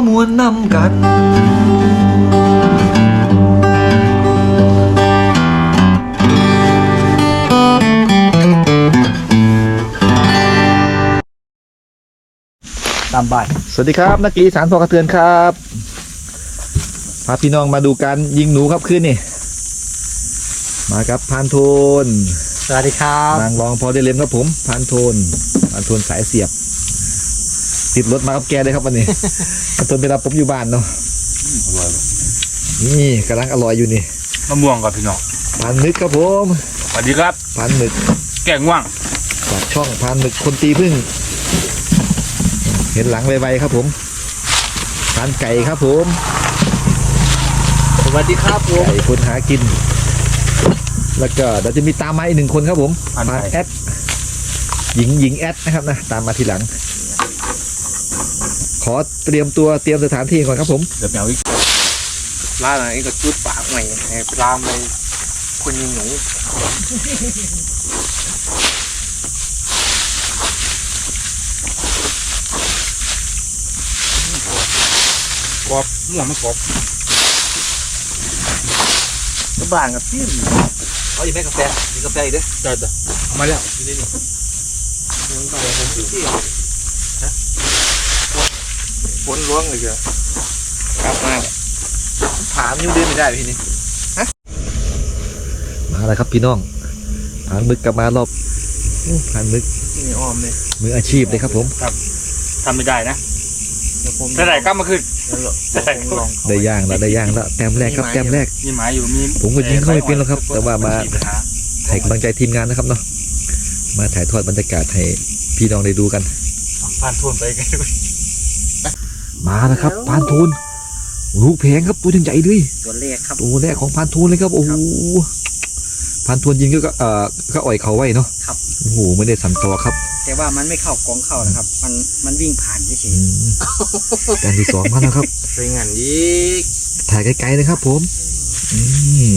มามวนนำกัน ตามบ้านสวัสดีครับ นักกีฬาสารพอกระเทือนครับพาพี่น้องมาดูการยิงหนูครับขึ้นนี่ มาครับพานโทนสวัสดีครับ นางรองพอได้เล่มครับผมพานโทนพานโทนสายเสียบ ติดรถมากับแกเลยครับวันนี้พานโทนไปรับผมอยู่บ้านเนาะนี่กำลังอร่อยอยู่นี่มะม่วงกับพี่น้องพานมึกครับผมสวัสดีครับพานหมึกแกงว่างจากช่องพานหมึกคนตีพึ่ง เห็นหลังไวๆครับผมพานไก่ครับผมสวัสดีครับผมไก่คนหากิน แล้วก็เดี๋ยวจะมีตามมาอีกหนึ่งคนครับผมอันมาไหนแอดหญิงหญิงแอดนะครับนะตามมาทีหลัง ขอเตรียมตัวเตรียมสถานที่ก่อนครับผมเดี๋ยวแมวอีกร้านไหนก็จุดปากใหม่ให้รามไปคนยิงหนูกรอบม่วงมันกรอบบ้านกับพี่เขาอยู่แม่กาแฟมีกาแฟอีกด้วยเดี๋ยวเดี๋ยวเอามาแล้ว ฝนล้วงเลยเจ้ะกลับมาถามยูเดินไม่ได้พี่นี่มาแล้วครับพี่น้องผ่านมึกกลับมารอบอู้ผ่านมึกนี่อ้อมเลยมืออาชีพเลยครับผมทำไม่ได้นะเดี๋ยวผมถ้าได้ก็มาขึ้นเดี๋ยวเดี๋ยวผมลองได้ย่างแล้วได้ย่างแล้วแต้มแรกครับแต้มแรกมีหมายอยู่มีผมก็ยิงเข้าไม่เป็นหรอกครับ แต่ว่ามาให้กำลังใจทีมงานนะครับเนาะมาถ่ายทอดบรรยากาศให้พี่น้องได้ดูกันผ่านทวนไปกัน มาแล้วครับพานทูนลูกแพงครับตัวใหญ่ๆด้วยตัวเลขครับตัวแรกของพานทูนเลยครับโอ้โหพานทูนยิงก็ก็เอ่อก็อ่อยเขาไว้เนาะครับโอ้โหไม่ได้สั่นตัวครับ แต่ว่ามันไม่เข้ากองเข้านะครับ มันมันวิ่งผ่านเฉอืยมแต้มที่สองมาแล้วครับๆเป็นงานยีกถ่ายไกลๆเลยครับ ผมนี่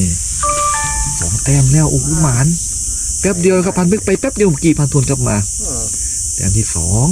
สองแต้มแล้วโอ้โหหมานแป๊บเดียวครับพันมึกไปแป๊บเดียวเมื่อกี้พันทวนกลับมาแต้มที่สอง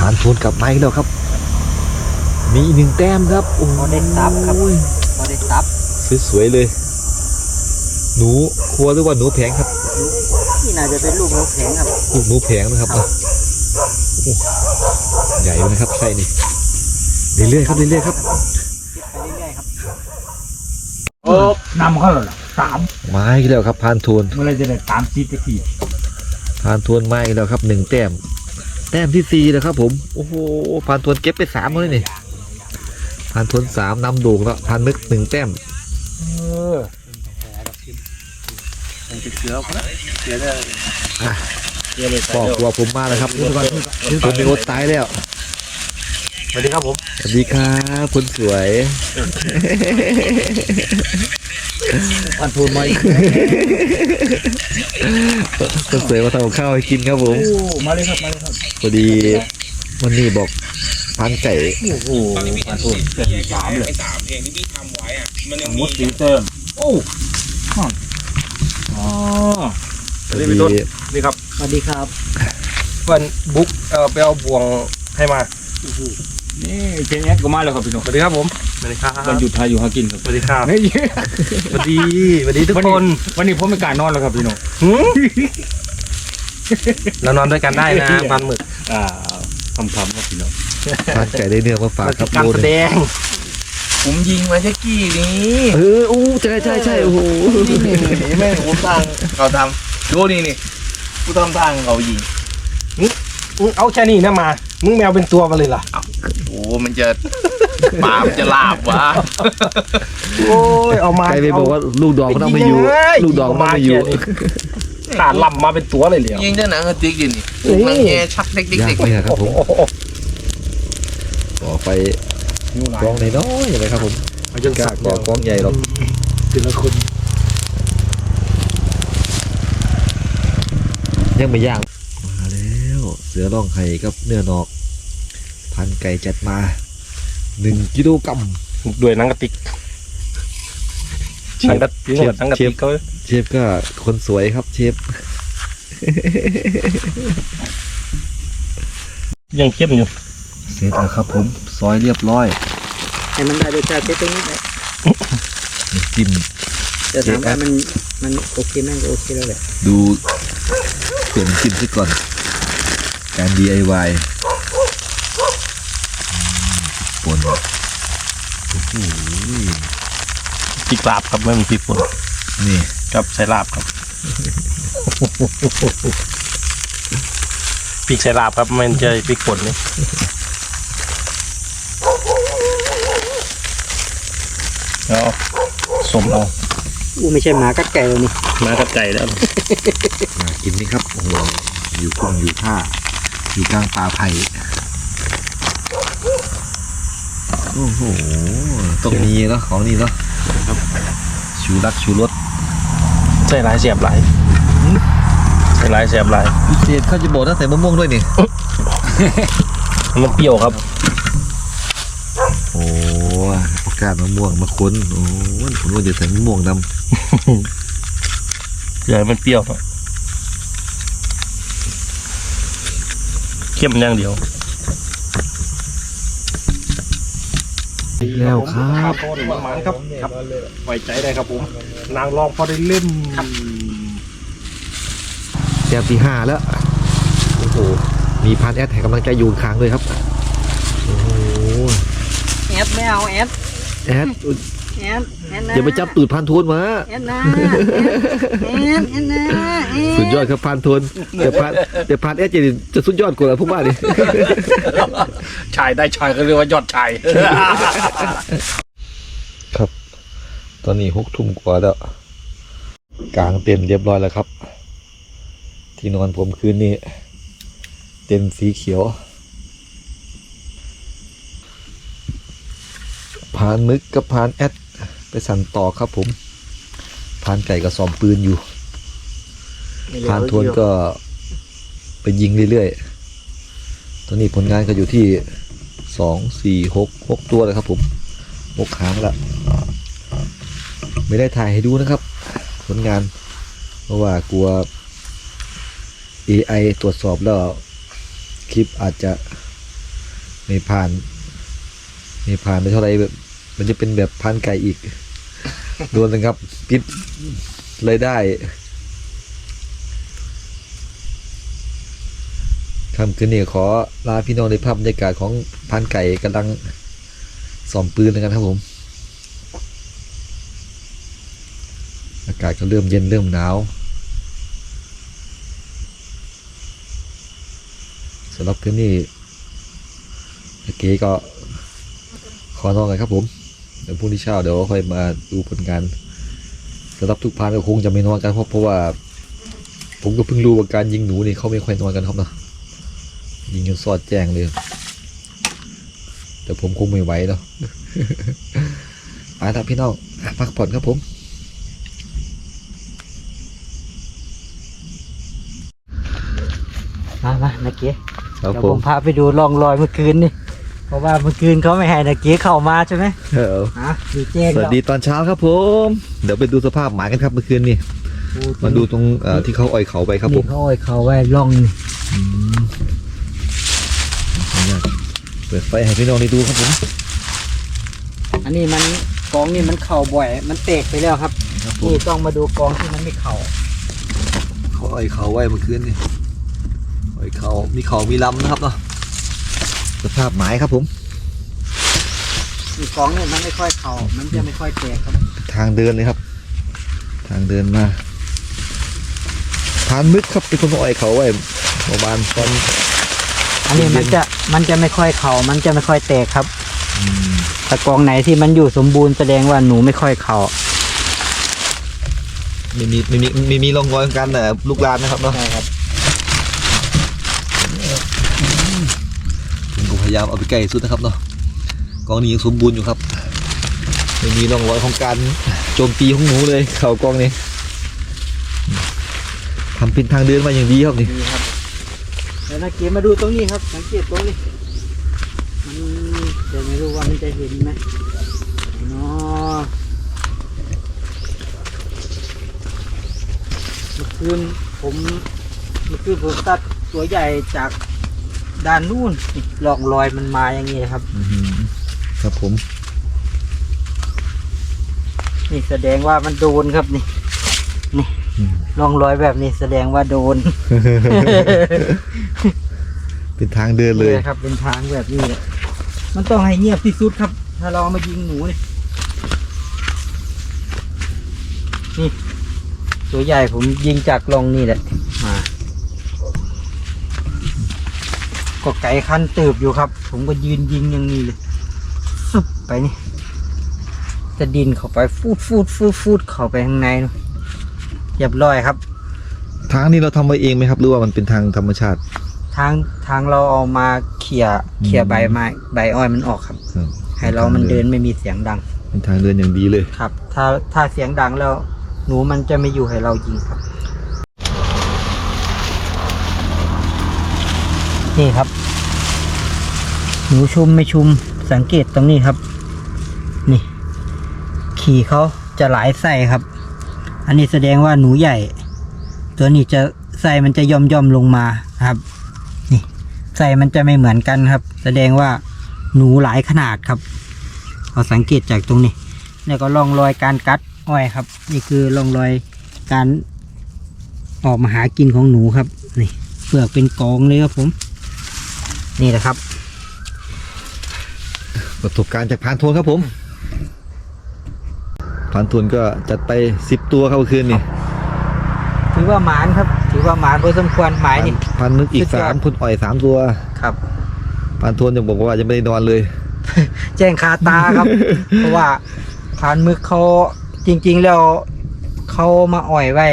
หานทวนกลับมาอีกแล้วครับ มีอีกหนึ่งแต้มครับโอ้พอได้ซับครับยพอได้ซับสวยๆเลย หนูครัวหรือว่าหนูแผงครับนี่น่าจะเป็นลูกนกแข็งครับลูกหนูแผงนะครับอะโอ้ใหญ่เลยนะครับไส้นี่เรื่อยๆครับเรื่อยๆครับคิดไปเรื่อยๆครับโอ้นำเขาเลยสาม ไม้อีกแล้วครับพานทวนเมื่อไรจะได้ตามซีดตะกี้พานทวนไม้อีกแล้วครับหนึ่งแต้ม แต้มที่สี่แล้วครับผมโอ้โหพานทวนเก็บไปสามเลยนี่พานทวนสามนำโด่งแล้วพานนึกหนึ่งแต้มเออมันจะเสือพนะเสือได้เดี๋ยวเลยพ่อกลัวผมมาแล้วครับผมมีโอตตายแล้วสวัสดีครับผม สวัสดีครับคนสวย พันทูนมาอีกคนสวยมาทำกับข้าวให้กินครับผมโอ้มาเลยครับมาเลยครับพอดีวันนี้บอกพันไก่โอ้โหพันทูนเจ็ดสามเลยสามเองที่พี่ทำไว้อะมันยังมุดสีเติมโอ้ฮะอ๋อสวัสดีพี่ต้นนี่ครับสวัสดีครับวันบุ๊กเอ่อไปเอาบ่วงให้มานี่เจนแอดก็มาแล้วครับพี่น้องสวัสดีครับผมส วัสดีครับวันหยุดไทยอยู่หากินครับสวัสดีครับเฮ้ยสวัสดีสวัสดีทุกวันคนี้นวันนี้ผมไม่กล้ารนอนแล้วครับพี่น้องหืมเรานอนด้วยกันได้นะปันหมึกอ่าคำคำครับพี่น้องพันไก่ได้เนื้อมาฝากครับการโลแสนึดงงผมยิงมาแค่กี้นี้เอออู้ใช่ใช่ใช่โอ้โหนี่แม่งผมทางเขาทำดูนี่นี่กูทำทางเขายิงมึงเอาแค่นี้นะมา มึงแมวเป็นตัวมาเลยล่ะโอ้มันจะ ปลามันจะลาบวะโอ้ยเอามาไก่ไปบอกว่าลูกดอกมันต้องมาอยู่ ลูกดอกมันต้องมาอยู่ขาดลำมาเป็นตัวเลยเหลียวยิงได้หนังกระติกอยู่นี่ลูกนังแงชักเด็กยากๆไหมครับผมโอ้โหก่อไฟกองน้อยๆอย่างไรครับผมเอาจนกล้าสักก่อกองใหญ่หรอกทีละคนยังไม่ย่างมาแล้ว เสือร่องไห้กับเนื้อนอก พันไก่จัดมา หนึ่งกิโลกรัมด้วยหนังกระติกหนังกระติกหนังกระติกเขาเชฟก็คนสวยครับเชฟยังเข้มอยู่ เสร็จแล้วครับผมซอยเรียบร้อยให้มันได้รสชาติเตรงนี้แหละนี่จิ้มแต่ถามว่ามันมันโอเคนั่นก็โอเคแล้วแหละดูส่วนจิ้มซะก่อน การ DIY อืมปนโอ้โห พริกลาบครับไม่มีพริกป่นนี่กับใส่ลาบครับพริกใส่ลาบครับมันจะพริกป่นนี่เอาสมเอาอู้ไม่ใช่หมากัดไก่เลยนี่มากับไก่แล้วมากินนี่ครับโอ้โหอยู่กุ้งอยู่ท่าอยู่กลางป่าไผ่ โอ้โหต้องมีเนาะของนี่เนาะชูรักชูรสใส่หลายเสียบหลายใส่หลายเสียบหลายพิเศษเขาจะบอกนะใส่มะม่วงด้วยนี่มันเปรี้ยวครับ โอ้โอกาสมะม่วงมาค้นโอ้ผมว่าจะใส่มะม่วงนเกลือให้มันเปรี้ยวครับเข้มอย่างเดียวำแล้วครับต้นประมาณครับครับไว้ใจได้ครับผม นางรองพอได้เล่นแต้มที่ห้าแล้ว โอ้โห มีพันแอดให้กำลังใจอยู่ค้างด้วยครับ โอ้โหแอดไม่เอาแอดแอด แอดแอดนะอย่าไปจับตูดพันทวนมาแอดนะแอดแอดนะแอสุดยอดครับพันทวนเดี๋ยวพันเดี๋ยวพันแอดจะจะสุดยอดกว่าพวกบ้านนี่ชายได้ชายก็เรียกว่ายอดชายครับ ตอนนี้หกทุ่มกว่าแล้วกลางเต็นท์เรียบร้อยแล้วครับ ที่นอนผมคืนนี้ เต็นท์สีเขียวพานมึกกับพานแอด ไปสั่นต่อครับผมพานไก่กับซอมปืนอยู่พานทวนก็ไปยิงเรื่อยๆ ตอนนี้ผลงานก็อยู่ที่สองสี่หกหกตัวเลยครับผมหกหางละ ไม่ได้ถ่ายให้ดูนะครับ ผลงาน เพราะว่ากลัว AI ตรวจสอบแล้วคลิปอาจจะไม่ผ่านไม่ผ่านไปเท่าไหรแบบ มันจะเป็นแบบพันไก่อีกโดนนะครับปิดรายได้คำคืนนี้ขอลาพี่น้องในภาพบรรยากาศของพันไก่กำลังสอมปืนแล้วกันครับผม อากาศก็เริ่มเย็นเริ่มหนาวสำหรับคืนนี้ตะเกีก็ขอนอนกันครับผม เดี๋ยวพรุ่งนี้เช้าเดี๋ยวค่อยมาดูผลงานสำหรับทุกพานก็คงจะไม่นอนกันเพราะเพราะว่า ผมก็เพิ่งรู้ว่าการยิงหนูนี่เขาไม่ค่อยนอนกันครับเนาะยิงจนสอดแจ้งเลยแต่ผมคงไม่ไหวเนาะไปละพี่น้องอะพักผ่อนครับผมมามานักเกียครับเดี๋ยวผผมมพาไปดูร่องรอยเมื่อคืนนี่ เพราะว่าเมื่อคืนเขาไม่ให้นักเกียเข้ามาใช่ไหมเอออะดูแจ้งสวัสดีตอนเช้าครับผม เดี๋ยวไปดูสภาพหมากันครับเมื่อคืนนี่มาดูตรงเอ่อที่เขาอ่อยเขาไปครับผนี่มเขาโอ้ยเขาไว้ร่องนี่อืมขออนุญาตเปิดไฟให้พี่น้องได้ดูครับผมอันนี้มันกองนี่มันเข่าบ่อย มันแตกไปแล้วครับครับผมนี่ต้องมาดูกองที่มันไม่เข่าเขาอ่อยเขาไว้เมื่อคืนนี่อ่อยเขามีเขามีลำนะครับเนาะ สภาพหมายครับผมนี่กองเนี่ยมันไม่ค่อยเข่ามันจะไม่ค่อยแตกครับ ทางเดินเลยครับ ทางเดินมาทานมึกครับเป็นคนอ่อยเขาไว้ประมาณตอนอันนี้มันจะมันจะไม่ค่อยเข่ามันจะไม่ค่อยแตกครับอืมแต่กองไหนที่มันอยู่สมบูรณ์แสดงว่าหนูไม่ค่อยเข่าไม่มีไม่มีไม่มีร่องรอยของการเอ่อลูกลานนะครับเนาะใช่ครับ ผมก็พยายามเอาไปใกล้สุดนะครับเนาะกองนี้ยังสมบูรณ์อยู่ครับไม่มีร่องรอยของการโจมตีของหนูเลยเขากองนี้ทำเป็นทางเดินมาอย่างดีครับนี่ครับแล้วนักเกียมาดูตรงนี้ครับสังเกตตรงนี้มันจะไม่รู้ว่ามันจะเห็นไหมเนาะเมื่อคืนผมเมื่อคืนผมตัดตัวใหญ่จาก ด้านนู้นนี่ลองรอยมันมาอย่างนี้นะครับอื้อหือครับผม นี่แสดงว่ามันโดนครับนี่ นี่อืมร่องรอยแบบนี้แสดงว่าโดน เป็นทางเดินเลยนี่ครับ เป็นทางแบบนี้แหละมันต้องให้เงียบที่สุดครับ ถ้าเราเอามายิงหนูนี่นี่ ตัวใหญ่ผมยิงจากลองนี่แหละมา ก็ไก่คันตืบอยู่ครับ ผมก็ยืนยิงอย่างนี้เลยสุบไปนี่จะดินเข้าไปฟูดฟูดฟูดฟูดเข้าไปข้างในนู่นเรียบร้อยครับ ทางนี้เราทำไว้เองไหมครับ หรือว่ามันเป็นทางธรรมชาติ ทางทางเราเอามาเขี่ยเขี่ยอืมใบไม้ใบอ้อยมันออกครับ ครับให้เรามันเดินไม่มีเสียงดัง เป็นทางเดินอย่างดีเลย ครับ ถ้าถ้าเสียงดังแล้ว หนูมันจะไม่อยู่ให้เรายิงครับ นี่ครับหนูชุมไม่ชุมสังเกตตรงนี้ครับ นี่ ขี่เขาจะหลายไส้ครับ อันนี้แสดงว่าหนูใหญ่ ตัวนี้จะไส้มันจะย่อมย่อมลงมาครับ นี่ไส้มันจะไม่เหมือนกันครับ แสดงว่าหนูหลายขนาดครับเราสังเกตจากตรงนี้เนี่ยก็ร่องรอยการกัดอ้อยครับ นี่คือร่องรอยการออกมาหากินของหนูครับ นี่เปลือกเป็นกองเลยครับผม นี่แหละครับ ประสบการณ์จากพานโทนครับผมพานโทนก็จัดไปสิบตัวครับเมื่อคืนนี่ถือว่าหมานครับ ถือว่าหมานพอสมควรหมายนี่พันนึกอีกสุดยอดสามคนอ่อยสามตัวครับพานโทนยังบอกว่ายังไม่ได้นอนเลย แจ้งคาตาครับ เพราะว่าพานมึกเขาจริง ๆ แล้วเขามาอ่อยไว้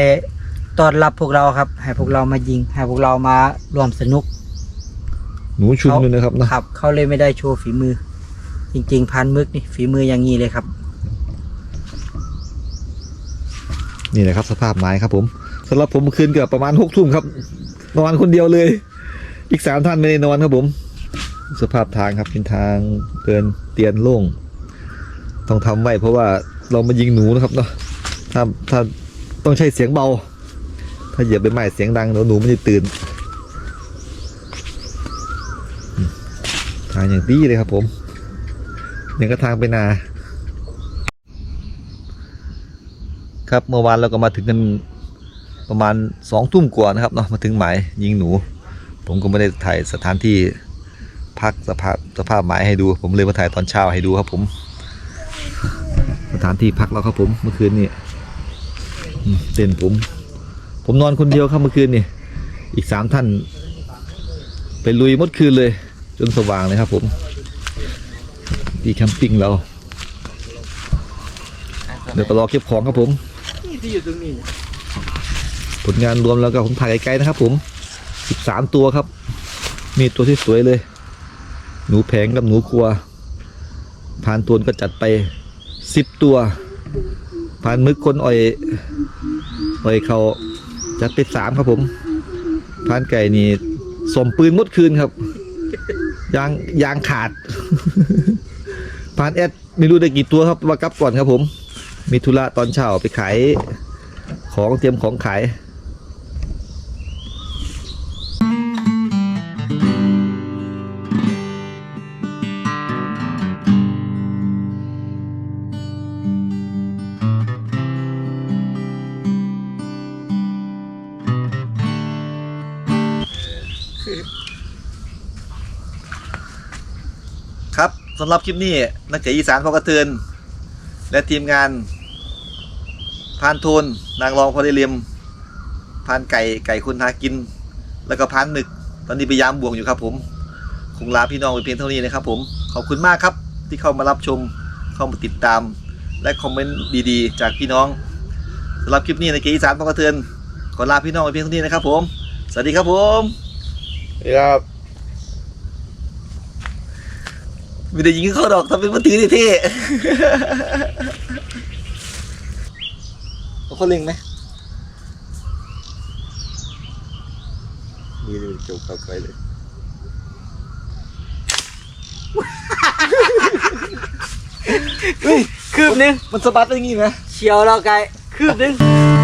ตอนรับพวกเราครับ ให้พวกเรามายิง ให้พวกเรามาร่วมสนุก หนูชุมเลยนะครับนะครับ เขาเลยไม่ได้โชว์ฝีมือ จริง ๆ พันมึกนี่ฝีมืออย่างนี้เลยครับ นี่แหละครับ สภาพไม้ครับผมสำหรับผมเมื่อคืนเกือบประมาณหกทุ่มครับนอนคนเดียวเลย อีกสามท่านไม่ได้นอนครับผม สภาพทางครับเป็นทางเดินเตียนโล่งต้องทำไว้เพราะว่าเรามายิงหนูนะครับเนาะถ้าถ้าต้องใช้เสียงเบา ถ้าเหยียบใบไม้เสียงดังเดี๋ยวหนูมันจะตื่นอืมทางอย่างดีเลยครับผมอย่งก็ทางไปนาครับเมื่อวานเราก็มาถึงกันประมาณสองทุ่มกว่านะครับเนาะมาถึงหมายยิงหนู ผมก็ไม่ได้ถ่ายสถานที่พักสภาพสภาพหมายให้ดู ผมเลยมาถ่ายตอนเช้าให้ดูครับผม สถานที่พักเราครับผมเมื่อคืนนี้อืมเต้นผม ผมนอนคนเดียวครับเมื่อคืนนี่อีกสามท่านไปลุยมดคืนเลย จนสว่างเลยครับผมที่แคมปิ้งเรา เดี๋ยวก็รอเก็บของครับผมที่อยู่ตรงนี้ผลงานรวมแล้วก็ผมถ่ายไกลๆนะครับ ผมสิบสามตัวครับ มีตัวที่สวยเลย หนูแผงกับหนูครัวพานตัวนก็จัดไปสิบตัวพานมึกคนอ่อยอ่อยเขาจัดไปสามครับผมพานไก่นี่สมปืนมดคืนครับ ยางยางขาด พานแอดไม่รู้ได้กี่ตัวครับมากลับก่อนครับผม มีธุระตอนเช้าไปขายของเตรียมของขาย สำหรับคลิปนี้นักเตะอีสานพอกระเทือนและทีมงานพานโทนนางรองพอด้เลียมพานไก่ไก่คุณหากิน แล้วก็พานหนึก ตอนนี้พยายามบวงอยู่ครับผมคงลาพี่น้องไปเพียงเท่านี้นะครับผมขอบคุณมากครับที่เข้ามารับชมเข้ามาติดตาม และคอมเมนต์ดีๆ จากพี่น้องสำหรับคลิปนี้ในเกอีสานพอกระเทือนขอลาพี่น้องไปเพียงเท่านี้นะครับผม สวัสดีครับผมสวัสดีครับ ไม่ได้ยิงเข้าดอกทำเป็นมือถือเท่ๆเอาเขาเล็งไหมนี่เลยจบเข้าไปเลย เฮ้ยคืบนึงมันสะบัดได้ยังไงไหมเชียวเราไกลคืบนึงเ